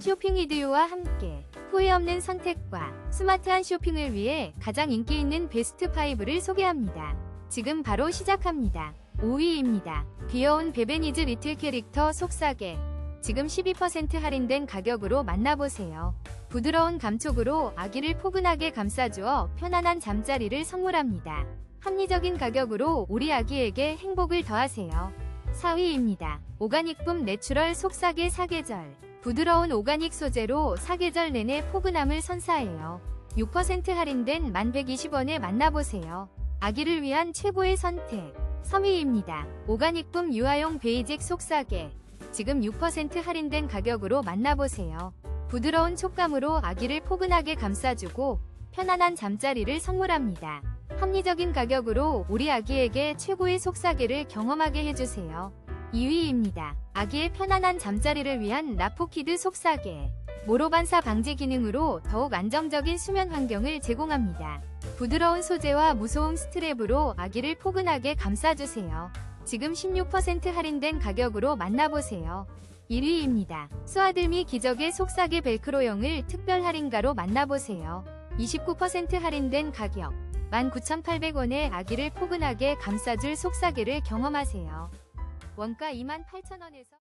쇼핑 이디오와 함께 후회 없는 선택과 스마트한 쇼핑을 위해 가장 인기 있는 베스트 5를 소개합니다. 지금 바로 시작합니다. 5위입니다. 귀여운 베베니즈 리틀 캐릭터 속삭에 지금 12% 할인된 가격으로 만나보세요. 부드러운 감촉으로 아기를 포근하게 감싸주어 편안한 잠자리를 선물합니다. 합리적인 가격으로 우리 아기에게 행복을 더하세요. 4위입니다. 오가닉붐 내추럴 속삭이 사계절. 부드러운 오가닉 소재로 사계절 내내 포근함을 선사해요. 6% 할인된 1120원에 만나보세요. 아기를 위한 최고의 선택. 3위입니다. 오가닉붐 유아용 베이직 속삭이. 지금 6% 할인된 가격으로 만나보세요. 부드러운 촉감으로 아기를 포근하게 감싸주고 편안한 잠자리를 선물합니다. 합리적인 가격으로 우리 아기에게 최고의 속삭이를 경험하게 해주세요. 2위입니다. 아기의 편안한 잠자리를 위한 라포키드 속삭이. 모로반사 방지 기능으로 더욱 안정적인 수면 환경을 제공합니다. 부드러운 소재와 무소음 스트랩으로 아기를 포근하게 감싸주세요. 지금 16% 할인된 가격으로 만나보세요. 1위입니다. 스와들미 기적의 속삭이 벨크로용을 특별 할인가로 만나보세요. 29% 할인된 가격 19,800원에 아기를 포근하게 감싸줄 속삭이를 경험하세요. 원가 28,000원에서